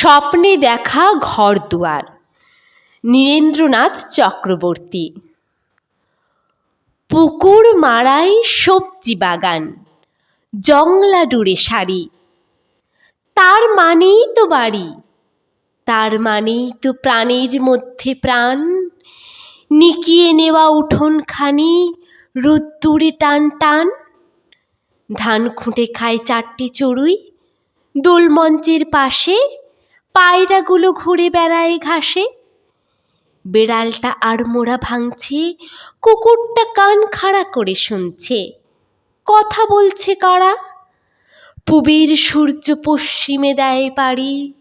স্বপ্নে দেখা ঘর দুয়ার। নীরেন্দ্রনাথ চক্রবর্তী। পুকুর মারাই সবজি বাগান। জংলা ডুরে শাড়ি। তার মানেই তো বাড়ি। তার মানেই তো প্রাণের মধ্যে প্রাণ। নিকিয়ে নেওয়া উঠোনখানি রোদ্দুরে টান টান। ধান খুঁটে খায় চারটে চড়ুই। দোলমঞ্চের পাশে পায়রাগুলো ঘুরে বেড়ায় ঘাসে। বেড়ালটা আড়মোড়া ভাঙছে, কুকুরটা কান খাড়া করে শুনছে। কথা বলছে কারা? পুবের সূর্য পশ্চিমে দেয় পাড়ি।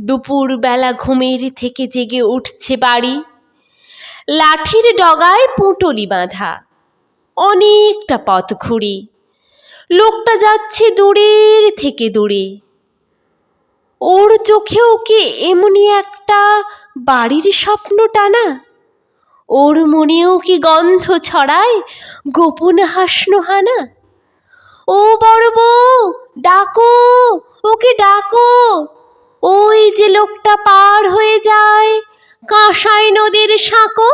দুপুরবেলা ঘুমের থেকে জেগে উঠছে বাড়ি। লাঠির ডগায় পুঁটলি বাঁধা। অনেকটা পথ ঘুরি লোকটা যাচ্ছে দূরের থেকে দূরে। ওর চোখেও কি এমনি একটা বাড়ির স্বপ্ন টানা? ওর মনেও কি গন্ধ ছড়ায় গোপন হাসনো হানা ও বড় বউ, ডাকো, ওকে ডাকো। ওই যে লোকটা পার হয়ে যায় কাঁসাই নদীর সাঁকো